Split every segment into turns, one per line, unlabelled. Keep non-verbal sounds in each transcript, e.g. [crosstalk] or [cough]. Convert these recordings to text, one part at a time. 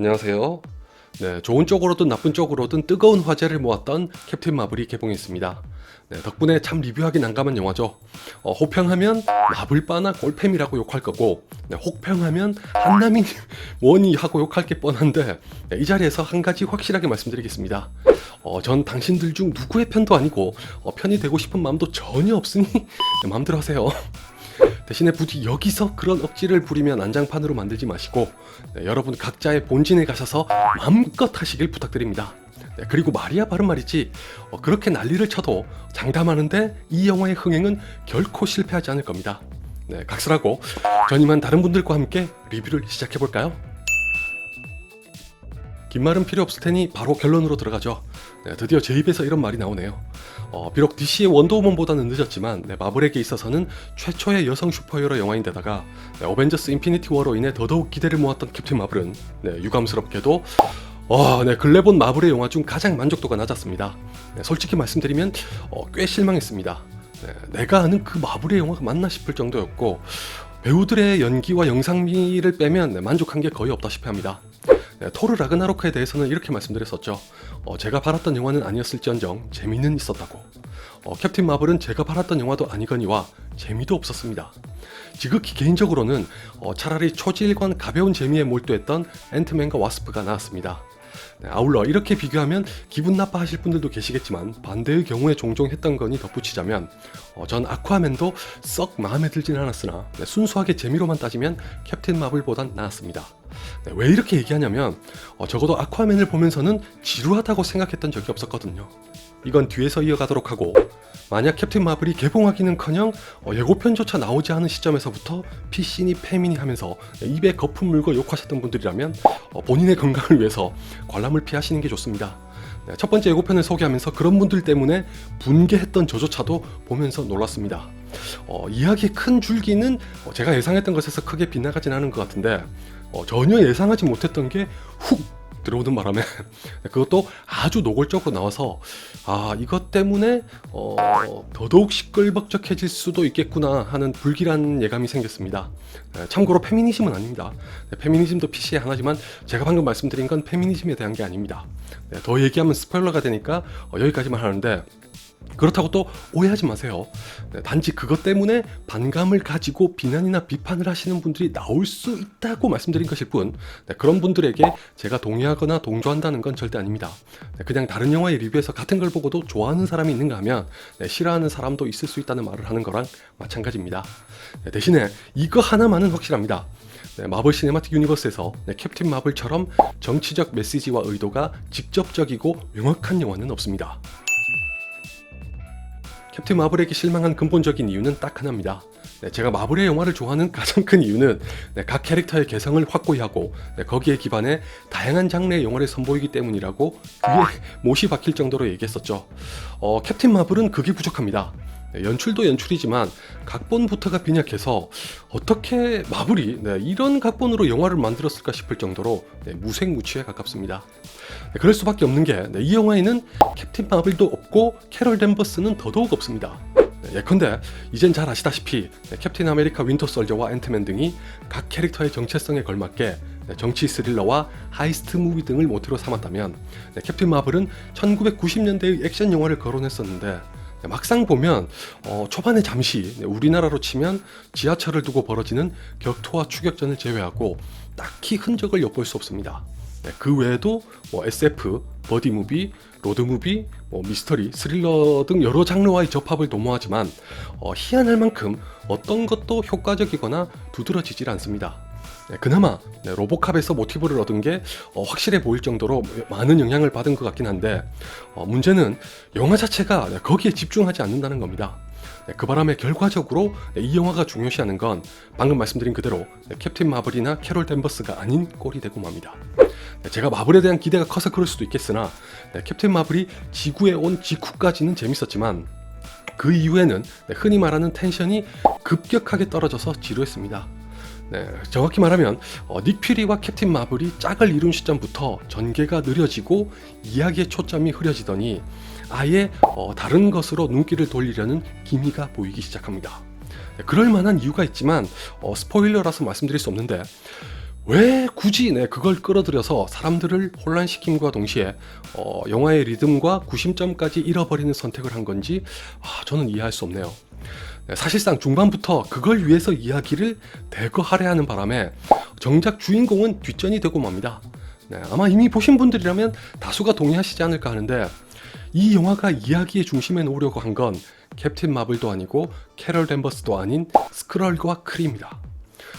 안녕하세요. 네, 좋은 쪽으로든 나쁜 쪽으로든 뜨거운 화제를 모았던 캡틴 마블이 개봉했습니다. 네, 덕분에 참 리뷰하기 난감한 영화죠. 어, 호평하면 마블바나 골팸이라고 욕할 거고, 네, 혹평하면 한남이 [laughs] 뭐니 하고 욕할 게 뻔한데, 네, 이 자리에서 한 가지 확실하게 말씀드리겠습니다. 어, 전 당신들 중 누구의 편도 아니고, 어, 편이 되고 싶은 마음도 전혀 없으니, 네, 마음대로 하세요. 대신에 부디 여기서 그런 억지를 부리면 난장판으로 만들지 마시고 네, 여러분 각자의 본진에 가셔서 마음껏 하시길 부탁드립니다. 네, 그리고 말이야 바른 말이지 어, 그렇게 난리를 쳐도 장담하는데 이 영화의 흥행은 결코 실패하지 않을 겁니다. 네, 각설하고 전 이만 다른 분들과 함께 리뷰를 시작해 볼까요? 긴 말은 필요 없을 테니 바로 결론으로 들어가죠. 네, 드디어 제 입에서 이런 말이 나오네요. 어, 비록 DC의 원더우먼보다는 늦었지만 네, 마블에게 있어서는 최초의 여성 슈퍼히어로 영화인데다가 네, 어벤져스 인피니티 워로 인해 더더욱 기대를 모았던 캡틴 마블은 네, 유감스럽게도 어, 네, 근래 본 마블의 영화 중 가장 만족도가 낮았습니다. 네, 솔직히 말씀드리면 어, 꽤 실망했습니다. 네, 내가 아는 그 마블의 영화가 맞나 싶을 정도였고 배우들의 연기와 영상미를 빼면 네, 만족한 게 거의 없다시피 합니다. 네, 토르 라그나로크에 대해서는 이렇게 말씀드렸었죠. 어, 제가 바랐던 영화는 아니었을지언정 재미는 있었다고. 어, 캡틴 마블은 제가 바랐던 영화도 아니거니와 재미도 없었습니다. 지극히 개인적으로는 어, 차라리 초질관 가벼운 재미에 몰두했던 앤트맨과 와스프가 나왔습니다. 네, 아울러 이렇게 비교하면 기분 나빠하실 분들도 계시겠지만 반대의 경우에 종종 했던 거니 덧붙이자면 어, 전 아쿠아맨도 썩 마음에 들진 않았으나 네, 순수하게 재미로만 따지면 캡틴 마블보단 나았습니다. 네, 왜 이렇게 얘기하냐면 어, 적어도 아쿠아맨을 보면서는 지루하다고 생각했던 적이 없었거든요. 이건 뒤에서 이어가도록 하고 만약 캡틴 마블이 개봉하기는커녕 어, 예고편조차 나오지 않은 시점에서부터 피시니 페미니 하면서 입에 거품 물고 욕하셨던 분들이라면 어, 본인의 건강을 위해서 관람을 피하시는 게 좋습니다. 네, 첫 번째 예고편을 소개하면서 그런 분들 때문에 분개했던 저조차도 보면서 놀랐습니다. 어, 이야기의 큰 줄기는 어, 제가 예상했던 것에서 크게 빗나가진 않은 것 같은데 어, 전혀 예상하지 못했던 게 훅 들어오는 바람에 [laughs] 그것도 아주 노골적으로 나와서 아 이것 때문에 어, 더더욱 시끌벅적해질 수도 있겠구나 하는 불길한 예감이 생겼습니다. 네, 참고로 페미니즘은 아닙니다. 네, 페미니즘도 PC의 하나지만 제가 방금 말씀드린 건 페미니즘에 대한 게 아닙니다. 네, 더 얘기하면 스포일러가 되니까 어, 여기까지만 하는데 그렇다고 또 오해하지 마세요. 네, 단지 그것 때문에 반감을 가지고 비난이나 비판을 하시는 분들이 나올 수 있다고 말씀드린 것일 뿐, 네, 그런 분들에게 제가 동의하거나 동조한다는 건 절대 아닙니다. 네, 그냥 다른 영화의 리뷰에서 같은 걸 보고도 좋아하는 사람이 있는가 하면 네, 싫어하는 사람도 있을 수 있다는 말을 하는 거랑 마찬가지입니다. 네, 대신에 이거 하나만은 확실합니다. 네, 마블 시네마틱 유니버스에서 네, 캡틴 마블처럼 정치적 메시지와 의도가 직접적이고 명확한 영화는 없습니다. 캡틴 마블에게 실망한 근본적인 이유는 딱 하나입니다. 네, 제가 마블의 영화를 좋아하는 [laughs] 가장 큰 이유는 네, 각 캐릭터의 개성을 확고히 하고 네, 거기에 기반해 다양한 장르의 영화를 선보이기 때문이라고 그게 [laughs] 못이 박힐 정도로 얘기했었죠. 어, 캡틴 마블은 그게 부족합니다. 네, 연출도 연출이지만 각본부터가 빈약해서 어떻게 마블이 네, 이런 각본으로 영화를 만들었을까 싶을 정도로 네, 무색무취에 가깝습니다. 네, 그럴 수밖에 없는 게 이 영화에는 캡틴 마블도 없고 캐럴 댄버스는 더더욱 없습니다. 네, 예컨대 이젠 잘 아시다시피 네, 캡틴 아메리카 윈터 솔저와 앤트맨 등이 각 캐릭터의 정체성에 걸맞게 네, 정치 스릴러와 하이스트 무비 등을 모티로 삼았다면 네, 캡틴 마블은 1990년대의 액션 영화를 거론했었는데 네, 막상 보면 어, 초반에 잠시 네, 우리나라로 치면 지하철을 두고 벌어지는 격투와 추격전을 제외하고 딱히 흔적을 엿볼 수 없습니다. 네, 그 외에도 뭐 SF, 버디 무비, 로드 무비, 뭐 미스터리, 스릴러 등 여러 장르와의 접합을 도모하지만 어, 희한할 만큼 어떤 것도 효과적이거나 두드러지질 않습니다. 네, 그나마 네, 로보캅에서 모티브를 얻은 게 어, 확실해 보일 정도로 많은 영향을 받은 것 같긴 한데 어, 문제는 영화 자체가 네, 거기에 집중하지 않는다는 겁니다. 네, 그 바람에 결과적으로 네, 이 영화가 중요시하는 건 방금 말씀드린 그대로 네, 캡틴 마블이나 캐롤 댄버스가 아닌 꼴이 되고 맙니다. 네, 제가 마블에 대한 기대가 커서 그럴 수도 있겠으나 네, 캡틴 마블이 지구에 온 직후까지는 재밌었지만 그 이후에는 네, 흔히 말하는 텐션이 급격하게 떨어져서 지루했습니다. 네, 정확히 말하면 어, 닉 퓨리와 캡틴 마블이 짝을 이룬 시점부터 전개가 느려지고 이야기의 초점이 흐려지더니 아예 어, 다른 것으로 눈길을 돌리려는 기미가 보이기 시작합니다. 네, 그럴 만한 이유가 있지만 어, 스포일러라서 말씀드릴 수 없는데 왜 굳이 네, 그걸 끌어들여서 사람들을 혼란시킴과 동시에 어, 영화의 리듬과 구심점까지 잃어버리는 선택을 한 건지 아, 저는 이해할 수 없네요. 네, 사실상 중반부터 그걸 위해서 이야기를 대거 할애하는 바람에 정작 주인공은 뒷전이 되고 맙니다. 네, 아마 이미 보신 분들이라면 다수가 동의하시지 않을까 하는데 이 영화가 이야기의 중심에 놓으려고 한 건 캡틴 마블도 아니고 캐럴 댄버스도 아닌 스크럴과 크리입니다.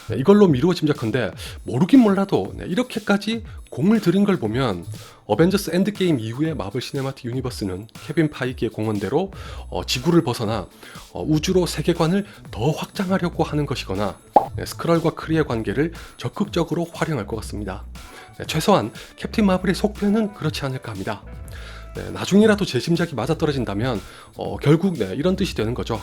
네, 이걸로 미루어 짐작컨대 모르긴 몰라도 네, 이렇게까지 공을 들인 걸 보면 어벤져스 엔드게임 이후의 마블 시네마틱 유니버스는 케빈 파이기의 공언대로 어, 지구를 벗어나 어, 우주로 세계관을 더 확장하려고 하는 것이거나 네, 스크럴과 크리의 관계를 적극적으로 활용할 것 같습니다. 네, 최소한 캡틴 마블의 속편은 그렇지 않을까 합니다. 네, 나중이라도 제 짐작이 맞아떨어진다면 어, 결국 네, 이런 뜻이 되는 거죠.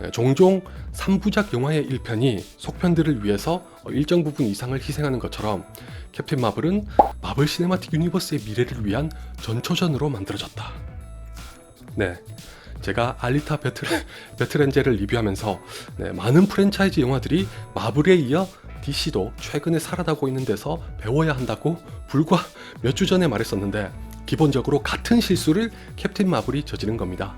네, 종종 3부작 영화의 1편이 속편들을 위해서 어, 일정 부분 이상을 희생하는 것처럼 캡틴 마블은 마블 시네마틱 유니버스의 미래를 위한 전초전으로 만들어졌다. 네. 제가 알리타 배틀, [laughs] 배틀엔젤을 리뷰하면서 네, 많은 프랜차이즈 영화들이 마블에 이어 DC도 최근에 살아나고 있는 데서 배워야 한다고 불과 몇 주 전에 말했었는데 기본적으로 같은 실수를 캡틴 마블이 저지른 겁니다.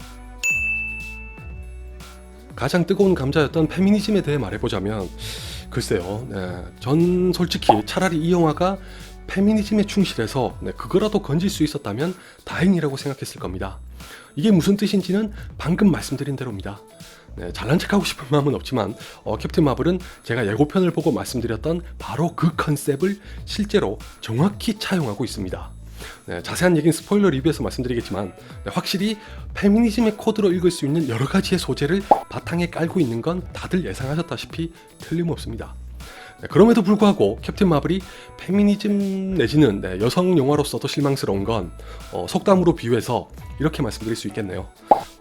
가장 뜨거운 감자였던 페미니즘에 대해 말해보자면 글쎄요, 네, 전 솔직히 차라리 이 영화가 페미니즘에 충실해서 네, 그거라도 건질 수 있었다면 다행이라고 생각했을 겁니다. 이게 무슨 뜻인지는 방금 말씀드린 대로입니다. 네, 잘난 척하고 싶은 마음은 없지만 어, 캡틴 마블은 제가 예고편을 보고 말씀드렸던 바로 그 컨셉을 실제로 정확히 차용하고 있습니다. 네, 자세한 얘기는 스포일러 리뷰에서 말씀드리겠지만 네, 확실히 페미니즘의 코드로 읽을 수 있는 여러 가지의 소재를 바탕에 깔고 있는 건 다들 예상하셨다시피 틀림없습니다. 네, 그럼에도 불구하고 캡틴 마블이 페미니즘 내지는 네, 여성 영화로서도 실망스러운 건 어, 속담으로 비유해서 이렇게 말씀드릴 수 있겠네요.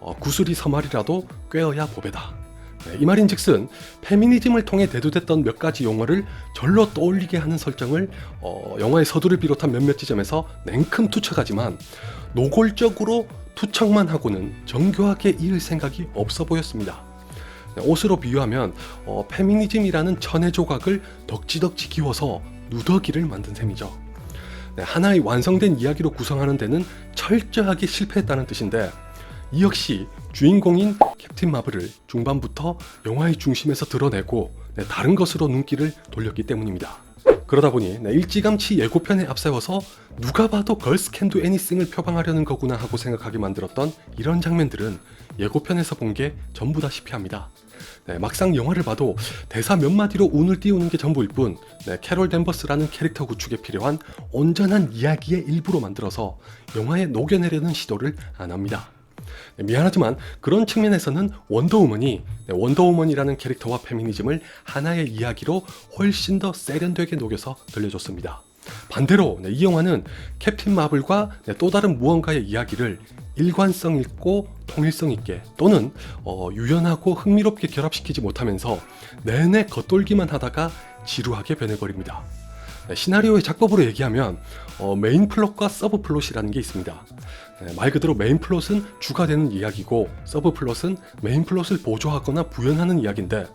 어, 구슬이 서말이라도 꿰어야 보배다. 네, 이 말인즉슨 페미니즘을 통해 대두됐던 몇 가지 용어를 절로 떠올리게 하는 설정을 어, 영화의 서두를 비롯한 몇몇 지점에서 냉큼 투척하지만 노골적으로 투척만 하고는 정교하게 이을 생각이 없어 보였습니다. 네, 옷으로 비유하면 어, 페미니즘이라는 천의 조각을 덕지덕지 기워서 누더기를 만든 셈이죠. 네, 하나의 완성된 이야기로 구성하는 데는 철저하게 실패했다는 뜻인데 이 역시 주인공인 캡틴 마블을 중반부터 영화의 중심에서 드러내고 네, 다른 것으로 눈길을 돌렸기 때문입니다. 그러다 보니 네, 일찌감치 예고편에 앞세워서 누가 봐도 걸스 캔도 애니싱을 표방하려는 거구나 하고 생각하게 만들었던 이런 장면들은 예고편에서 본 게 전부 다 시피 합니다. 네, 막상 영화를 봐도 대사 몇 마디로 운을 띄우는 게 전부일 뿐 네, 캐롤 댄버스라는 캐릭터 구축에 필요한 온전한 이야기의 일부로 만들어서 영화에 녹여내려는 시도를 안 합니다. 네, 미안하지만 그런 측면에서는 원더우먼이 네, 원더우먼이라는 캐릭터와 페미니즘을 하나의 이야기로 훨씬 더 세련되게 녹여서 들려줬습니다. 반대로 네, 이 영화는 캡틴 마블과 네, 또 다른 무언가의 이야기를 일관성 있고 통일성 있게 또는 어, 유연하고 흥미롭게 결합시키지 못하면서 내내 겉돌기만 하다가 지루하게 변해버립니다. 네, 시나리오의 작법으로 얘기하면 어, 메인 플롯과 서브 플롯이라는 게 있습니다. 네, 말 그대로 메인 플롯은 주가 되는 이야기고 서브 플롯은 메인 플롯을 보조하거나 부연하는 이야기인데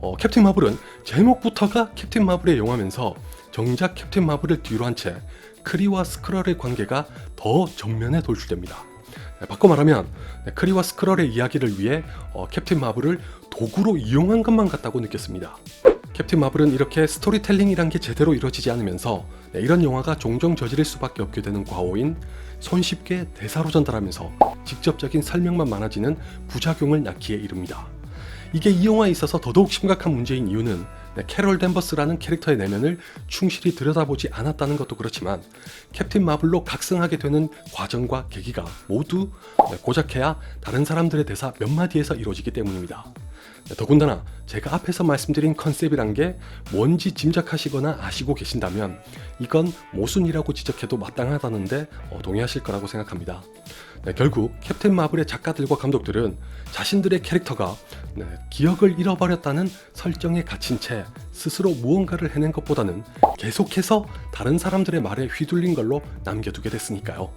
어, 캡틴 마블은 제목부터가 캡틴 마블의 영화면서 정작 캡틴 마블을 뒤로 한 채 크리와 스크럴의 관계가 더 정면에 돌출됩니다. 네, 바꿔 말하면 네, 크리와 스크럴의 이야기를 위해 어, 캡틴 마블을 도구로 이용한 것만 같다고 느꼈습니다. 캡틴 마블은 이렇게 스토리텔링이란 게 제대로 이루어지지 않으면서 네, 이런 영화가 종종 저지를 수밖에 없게 되는 과오인 손쉽게 대사로 전달하면서 직접적인 설명만 많아지는 부작용을 낳기에 이릅니다. 이게 이 영화에 있어서 더더욱 심각한 문제인 이유는 네, 캐롤 댄버스라는 캐릭터의 내면을 충실히 들여다보지 않았다는 것도 그렇지만 캡틴 마블로 각성하게 되는 과정과 계기가 모두 네, 고작해야 다른 사람들의 대사 몇 마디에서 이루어지기 때문입니다. 네, 더군다나 제가 앞에서 말씀드린 컨셉이란 게 뭔지 짐작하시거나 아시고 계신다면 이건 모순이라고 지적해도 마땅하다는데 어, 동의하실 거라고 생각합니다. 네, 결국 캡틴 마블의 작가들과 감독들은 자신들의 캐릭터가 네, 기억을 잃어버렸다는 설정에 갇힌 채 스스로 무언가를 해낸 것보다는 계속해서 다른 사람들의 말에 휘둘린 걸로 남겨두게 됐으니까요.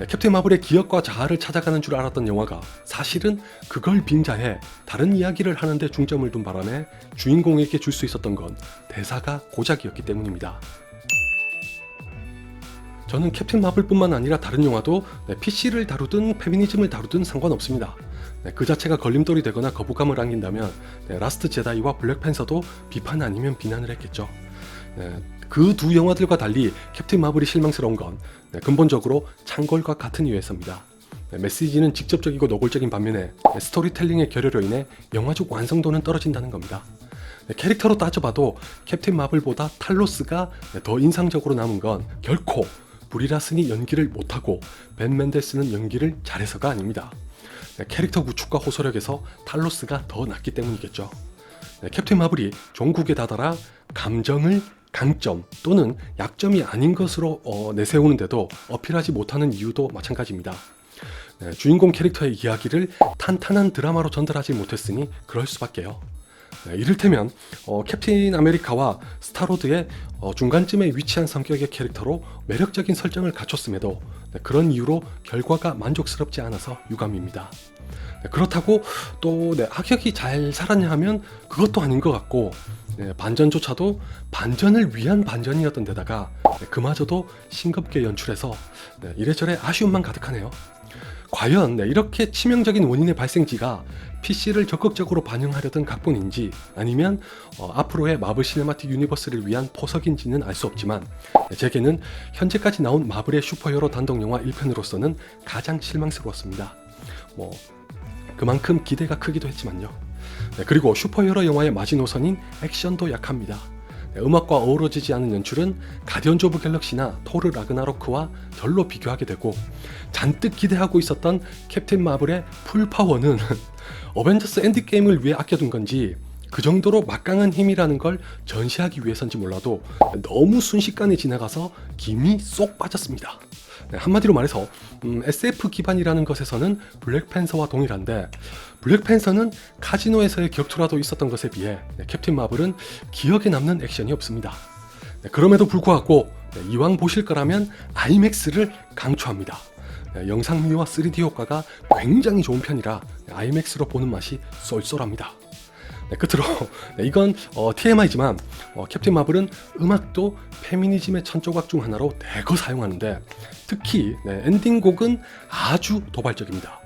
네, 캡틴 마블의 기억과 자아를 찾아가는 줄 알았던 영화가 사실은 그걸 빙자해 다른 이야기를 하는데 중점을 둔 바람에 주인공에게 줄 수 있었던 건 대사가 고작이었기 때문입니다. 저는 캡틴 마블뿐만 아니라 다른 영화도 PC를 다루든 페미니즘을 다루든 상관없습니다. 네, 그 자체가 걸림돌이 되거나 거부감을 안긴다면 네, 라스트 제다이와 블랙팬서도 비판 아니면 비난을 했겠죠. 그 두 영화들과 달리 캡틴 마블이 실망스러운 건 네, 근본적으로 창궐과 같은 이유에서입니다. 네, 메시지는 직접적이고 노골적인 반면에 네, 스토리텔링의 결여로 인해 영화적 완성도는 떨어진다는 겁니다. 네, 캐릭터로 따져봐도 캡틴 마블보다 탈로스가 네, 더 인상적으로 남은 건 결코 브리라슨이 연기를 못하고 벤 맨데스는 연기를 잘해서가 아닙니다. 네, 캐릭터 구축과 호소력에서 탈로스가 더 낫기 때문이겠죠. 네, 캡틴 마블이 종국에 다다라 감정을 강점 또는 약점이 아닌 것으로 어, 내세우는데도 어필하지 못하는 이유도 마찬가지입니다. 네, 주인공 캐릭터의 이야기를 탄탄한 드라마로 전달하지 못했으니 그럴 수밖에요. 네, 이를테면 어, 캡틴 아메리카와 스타로드의 어, 중간쯤에 위치한 성격의 캐릭터로 매력적인 설정을 갖췄음에도 네, 그런 이유로 결과가 만족스럽지 않아서 유감입니다. 네, 그렇다고 또 네, 악역이 잘 살았냐 하면 그것도 아닌 것 같고 네, 반전조차도 반전을 위한 반전이었던 데다가 네, 그마저도 싱겁게 연출해서 네, 이래저래 아쉬움만 가득하네요. 과연 네, 이렇게 치명적인 원인의 발생지가 PC를 적극적으로 반영하려던 각본인지 아니면 어, 앞으로의 마블 시네마틱 유니버스를 위한 포석인지는 알 수 없지만 네, 제게는 현재까지 나온 마블의 슈퍼히어로 단독 영화 1편으로서는 가장 실망스러웠습니다. 뭐 그만큼 기대가 크기도 했지만요. 네, 그리고 슈퍼히어로 영화의 마지노선인 액션도 약합니다. 네, 음악과 어우러지지 않은 연출은 가디언즈 오브 갤럭시나 토르 라그나로크와 별로 비교하게 되고 잔뜩 기대하고 있었던 캡틴 마블의 풀파워는 [laughs] 어벤져스 엔드게임을 위해 아껴둔 건지 그 정도로 막강한 힘이라는 걸 전시하기 위해서인지 몰라도 너무 순식간에 지나가서 김이 쏙 빠졌습니다. 네, 한마디로 말해서 음, SF 기반이라는 것에서는 블랙팬서와 동일한데 블랙팬서는 카지노에서의 격투라도 있었던 것에 비해 네, 캡틴 마블은 기억에 남는 액션이 없습니다. 네, 그럼에도 불구하고 네, 이왕 보실 거라면 아이맥스를 강추합니다. 네, 영상미와 3D 효과가 굉장히 좋은 편이라 네, 아이맥스로 보는 맛이 쏠쏠합니다. 네, 끝으로 [laughs] 네, 이건 어, TMI지만 어, 캡틴 마블은 음악도 페미니즘의 천조각 중 하나로 대거 사용하는데 특히 네, 엔딩곡은 아주 도발적입니다.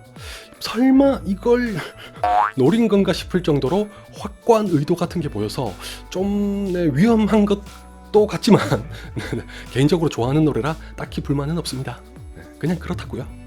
설마 이걸 [laughs] 노린 건가 싶을 정도로 확고한 의도 같은 게 보여서 좀 네, 위험한 것도 같지만 [laughs] 네, 네, 개인적으로 좋아하는 노래라 딱히 불만은 없습니다. 네, 그냥 그렇다고요.